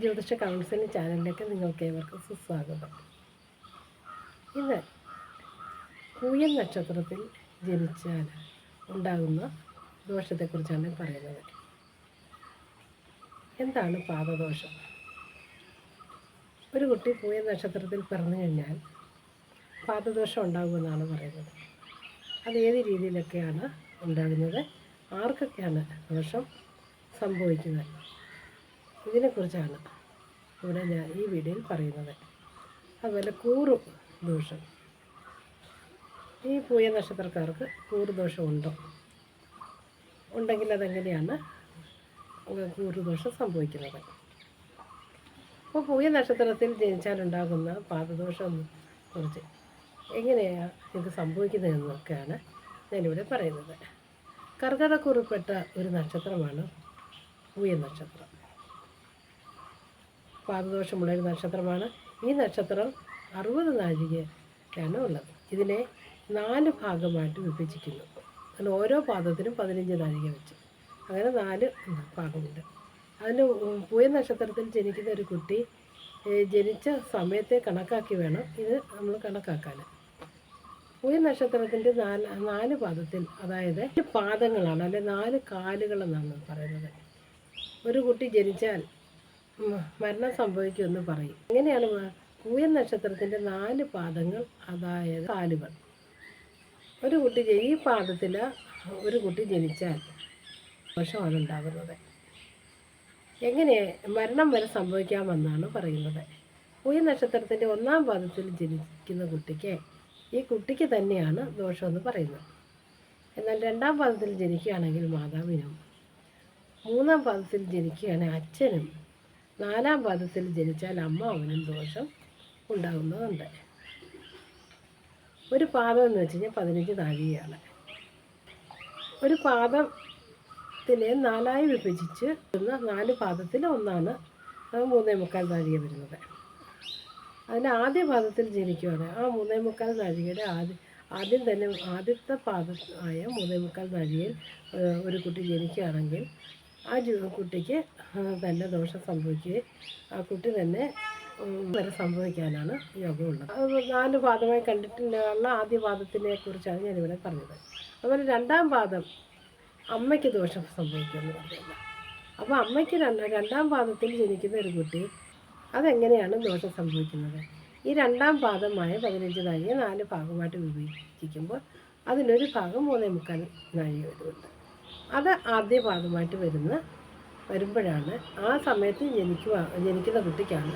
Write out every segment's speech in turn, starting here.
ജ്യോതിഷ കൗൺസിലിംഗ് ചാനലിലേക്ക് നിങ്ങൾക്ക് ഏവർക്കും സുസ്വാഗതം. ഇന്ന് പൂയൻ നക്ഷത്രത്തിൽ ജനിച്ചാൽ ഉണ്ടാകുന്ന ദോഷത്തെക്കുറിച്ചാണ് പറയുന്നത്. എന്താണ് പാദദോഷം? ഒരു കുട്ടി പൂയൻ നക്ഷത്രത്തിൽ പിറന്നു കഴിഞ്ഞാൽ പാദദോഷം ഉണ്ടാകുമെന്നാണ് പറയുന്നത്. അത് ഏത് രീതിയിലൊക്കെയാണ് ഉണ്ടാകുന്നത്? ആർക്കൊക്കെയാണ് ദോഷം സംഭവിക്കുന്നത്? ഇതിനെക്കുറിച്ചാണ് ഇവിടെ ഞാൻ ഈ വീഡിയോയിൽ പറയുന്നത്. അതുപോലെ കൂറു ദോഷം. ഈ പൂയ നക്ഷത്രക്കാർക്ക് കൂറു ഉണ്ടോ ഉണ്ടെങ്കിൽ അതെങ്ങനെയാണ് കൂറു ദോഷം സംഭവിക്കുന്നത്? അപ്പോൾ പൂയ നക്ഷത്രത്തിൽ ജനിച്ചാലുണ്ടാകുന്ന പാദദോഷം കുറിച്ച് എങ്ങനെയാണ് ഇത് സംഭവിക്കുന്നതെന്നൊക്കെയാണ് ഞാനിവിടെ പറയുന്നത്. കർക്കടക്കുറിപ്പെട്ട ഒരു നക്ഷത്രമാണ് പൂയ നക്ഷത്രം. പാദദോഷമുള്ള ഒരു നക്ഷത്രമാണ്. ഈ നക്ഷത്രം അറുപത് നാഴികയാണ് ഉള്ളത്. ഇതിനെ നാല് ഭാഗമായിട്ട് വിഭജിക്കുന്നു. അതിൽ ഓരോ പാദത്തിനും പതിനഞ്ച് നാഴിക വെച്ച്. അങ്ങനെ നാല് ഭാഗമുണ്ട്. അതിൽ പൂയ നക്ഷത്രത്തിൽ ജനിക്കുന്ന ഒരു കുട്ടി ജനിച്ച സമയത്തെ കണക്കാക്കി വേണം ഇത് നമ്മൾ കണക്കാക്കാൻ. പൂയ നക്ഷത്രത്തിന്റെ നാല് നാല് പാദത്തിൽ അതായത് പാദങ്ങളാണ് അല്ലെ നാല് കാലുകളെന്നാണ് പറയുന്നത്. ഒരു കുട്ടി ജനിച്ചാൽ മരണം സംഭവിക്കുമെന്ന് പറയും. എങ്ങനെയാണ് പൂയൻ നക്ഷത്രത്തിന്റെ നാല് പാദങ്ങൾ അതായത് കാലുകൾ. ഒരു കുട്ടി ഈ പാദത്തിൽ ഒരു കുട്ടി ജനിച്ചാൽ ദോഷമാണ് ഉണ്ടാകുന്നത് എങ്ങനെ മരണം വരെ സംഭവിക്കാമെന്നാണ് പറയുന്നത്. പൂയ നക്ഷത്രത്തിന്റെ ഒന്നാം പാദത്തിൽ ജനിക്കുന്ന കുട്ടിക്ക് ഈ കുട്ടിക്ക് തന്നെയാണ് ദോഷമെന്ന് പറയുന്നത്. എന്നാൽ രണ്ടാം പാദത്തിൽ ജനിക്കുകയാണെങ്കിൽ മാതാവിനും മൂന്നാം പാദത്തിൽ ജനിക്കുകയാണെങ്കിൽ അച്ഛനും നാലാം പാദത്തിൽ ജനിച്ചാൽ അമ്മ അവനും ദോഷം ഉണ്ടാകുന്നതുണ്ട്. ഒരു പാദം എന്ന് വെച്ച് കഴിഞ്ഞാൽ പതിനഞ്ച് താഴെയാണ് ഒരു പാദത്തിനെ നാലായി വിഭജിച്ച് വരുന്ന നാല് പാദത്തിൽ ഒന്നാണ് മൂന്നേ മുക്കാൽ താഴിക വരുന്നത്. അതിന് ആദ്യ പാദത്തിൽ ജനിക്കുകയാണ് ആ മൂന്നേ മുക്കാൽ താഴികയുടെ ആദ്യ ആദ്യം തന്നെ ആദ്യത്തെ പാദം ആയ മൂന്നേ മുക്കാൽ താഴികയിൽ ഒരു കുട്ടി ജനിക്കുകയാണെങ്കിൽ ആ കുട്ടിക്ക് തന്നെ ദോഷം സംഭവിക്കുകയും ആ കുട്ടി തന്നെ വരെ സംഭവിക്കാനാണ് യോഗമുള്ളത്. അത് നാല് പാദമായി കണ്ടിട്ടുള്ള ആദ്യ പാദത്തിനെ കുറിച്ചാണ് ഞാനിവിടെ പറഞ്ഞത്. അതുപോലെ രണ്ടാം പാദം അമ്മയ്ക്ക് ദോഷം സംഭവിക്കുമെന്ന് അപ്പോൾ അമ്മയ്ക്ക് രണ്ട് രണ്ടാം പാദത്തിൽ ജനിക്കുന്ന ഒരു കുട്ടി അതെങ്ങനെയാണ് ദോഷം സംഭവിക്കുന്നത്? ഈ രണ്ടാം പാദമായ പതിനഞ്ച് നാഴിക നാല് ഭാഗമായിട്ട് വിഭജിക്കുമ്പോൾ അതിലൊരു ഭാഗം മൂന്നേ മുക്കാൽ നാഴിക വരുന്നുണ്ട് അത് ആദ്യ പാദമായിട്ട് വരുന്ന വരുമ്പോഴാണ് ആ സമയത്ത് ജനിക്കുക ജനിക്കുന്ന കുട്ടിക്കാണ്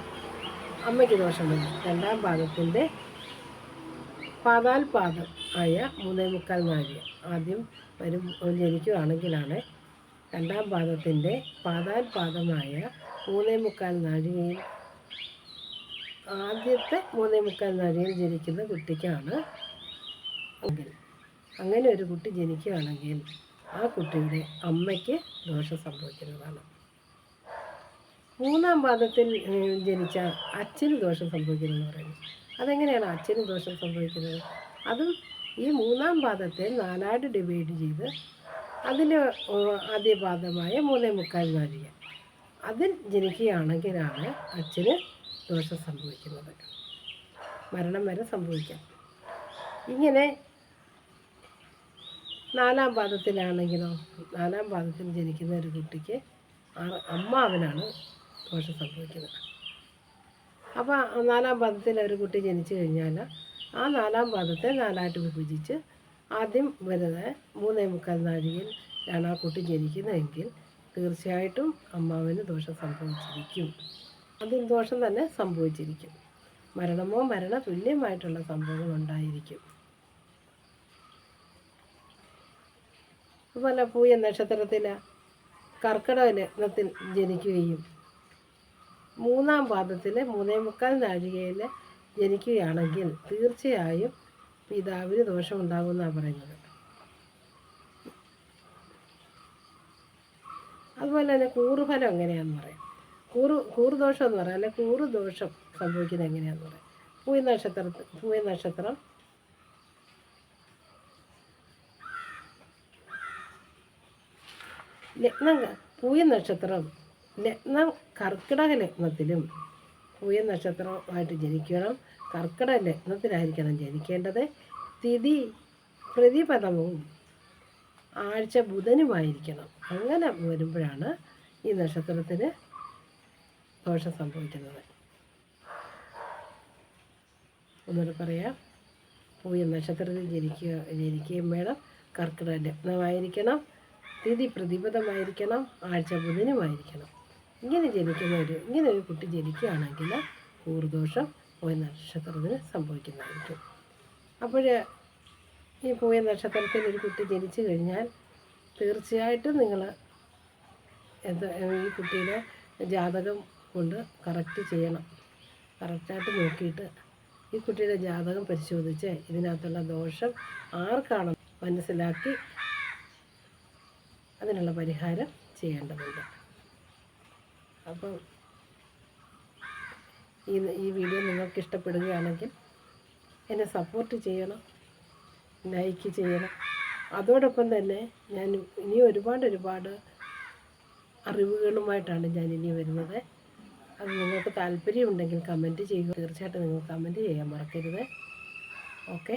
അമ്മയ്ക്ക് ദോഷം വരുന്നത് രണ്ടാം പാദത്തിന്റെ പാതാൽ പാദം ആയ മൂന്നേ മുക്കാൽ നാഴിക. ആദ്യം വരും ജനിക്കുകയാണെങ്കിലാണ് രണ്ടാം പാദത്തിന്റെ പാതാൽ പാദമായ മൂന്നേ മുക്കാൽ നാഴികയിൽ ആദ്യത്തെ മൂന്നേ മുക്കാൽ നാഴികയിൽ ജനിക്കുന്ന കുട്ടിക്കാണ് അങ്ങനെ ഒരു കുട്ടി ജനിക്കുകയാണെങ്കിൽ ആ കുട്ടിയുടെ അമ്മയ്ക്ക് ദോഷം സംഭവിക്കുന്നതാണ്. മൂന്നാം പാദത്തിൽ ജനിച്ച അച്ഛന് ദോഷം സംഭവിക്കുന്നതെന്ന് പറയുന്നു. അതെങ്ങനെയാണ് അച്ഛന് ദോഷം സംഭവിക്കുന്നത്? അതും ഈ മൂന്നാം പാദത്തെ നാലായിട്ട് ഡിവൈഡ് ചെയ്ത് അതിന്റെ ആദ്യ പാദമായ മൂന്നേ മുക്കാൽ നാഴിക. അതിൽ ജനിക്കുകയാണെങ്കിലാണ് അച്ഛന് ദോഷം സംഭവിക്കുന്നത്. മരണം വരെ സംഭവിക്കാം. ഇങ്ങനെ നാലാം പാദത്തിലാണെങ്കിലോ നാലാം പാദത്തിൽ ജനിക്കുന്ന ഒരു കുട്ടിക്ക് അമ്മ അമ്മാവനാണ് ദോഷം സംഭവിക്കുന്നത്. അപ്പോൾ നാലാം പാദത്തിൽ ഒരു കുട്ടി ജനിച്ചു കഴിഞ്ഞാൽ ആ നാലാം പാദത്തെ നാലായിട്ട് വിഭജിച്ച് ആദ്യം വരുന്നത് മൂന്നേ മുക്കാൽ നാഴികയിലാണ് ആ കുട്ടി ജനിക്കുന്നതെങ്കിൽ തീർച്ചയായിട്ടും അമ്മാവന് ദോഷം സംഭവിച്ചിരിക്കും. അതും ദോഷം തന്നെ സംഭവിച്ചിരിക്കും. മരണമോ മരണ തുല്യമായിട്ടുള്ള സംഭവങ്ങൾ ഉണ്ടായിരിക്കും അതുപോലെ പൂയ നക്ഷത്രത്തിൽ കർക്കിടക ജനിക്കുകയും മൂന്നാം പാദത്തിൽ മൂന്നേ മുക്കാൽ നാഴികയിൽ ജനിക്കുകയാണെങ്കിൽ തീർച്ചയായും പിതാവിന് ദോഷമുണ്ടാകുമെന്നാണ് പറയുന്നത്. അതുപോലെ തന്നെ കൂറുഫലം എങ്ങനെയാണെന്ന് പറയാം. കൂറു കൂറുദോഷം എന്ന് പറയാം. അല്ലെ കൂറുദോഷം സംഭവിക്കുന്നത് എങ്ങനെയാണെന്ന് പറയാം. പൂയ നക്ഷത്രത്തിൽ പൂയ നക്ഷത്രം ലഗ്നം പൂയ നക്ഷത്രം ലഗ്നം കർക്കിടക ലഗ്നത്തിലും. പൂയ നക്ഷത്രമായിട്ട് ജനിക്കണം. കർക്കിടക ലഗ്നത്തിലായിരിക്കണം ജനിക്കേണ്ടത്. തിഥി പ്രതിപദവും ആഴ്ച ബുധനുമായിരിക്കണം. അങ്ങനെ വരുമ്പോഴാണ് ഈ നക്ഷത്രത്തിന് ദോഷം സംഭവിക്കുന്നത്. ഒന്നുകൂടെ പറയാം. പൂയ നക്ഷത്രത്തിൽ ജനിക്കുക ജനിക്കുകയും വേണം. കർക്കിടക ലഗ്നമായിരിക്കണം. തിഥി പ്രതിപദമായിരിക്കണം ആഴ്ച ബുധനുമായിരിക്കണം ഇങ്ങനെ ജനിക്കുന്ന ഒരു ഇങ്ങനെ ഒരു കുട്ടി ജനിക്കുകയാണെങ്കിൽ കൂറുദോഷം പോയ നക്ഷത്രത്തിന് സംഭവിക്കുന്നതായിരിക്കും. അപ്പോൾ ഈ പോയ നക്ഷത്രത്തിൽ ഒരു കുട്ടി ജനിച്ചു കഴിഞ്ഞാൽ തീർച്ചയായിട്ടും നിങ്ങൾ എന്താ ഈ കുട്ടിയുടെ ജാതകം കൊണ്ട് കറക്റ്റ് ചെയ്യണം. കറക്റ്റായിട്ട് നോക്കിയിട്ട് ഈ കുട്ടിയുടെ ജാതകം പരിശോധിച്ച് ഇതിനകത്തുള്ള ദോഷം ആർക്കാണ് മനസ്സിലാക്കി അതിനുള്ള പരിഹാരം ചെയ്യേണ്ടതുണ്ട്. അപ്പോൾ ഈ ഈ വീഡിയോ നിങ്ങൾക്ക് ഇഷ്ടപ്പെടുകയാണെങ്കിൽ എന്നെ സപ്പോർട്ട് ചെയ്യണം ലൈക്ക് ചെയ്യണം. അതോടൊപ്പം തന്നെ ഞാൻ ഇനി ഒരുപാട് ഒരുപാട് അറിവുകളുമായിട്ടാണ് ഞാൻ ഇനി വരുന്നത്. അത് നിങ്ങൾക്ക് താല്പര്യമുണ്ടെങ്കിൽ കമന്റ് ചെയ്യുക. തീർച്ചയായിട്ടും നിങ്ങൾ കമന്റ് ചെയ്യാൻ മറക്കരുത്. ഓക്കെ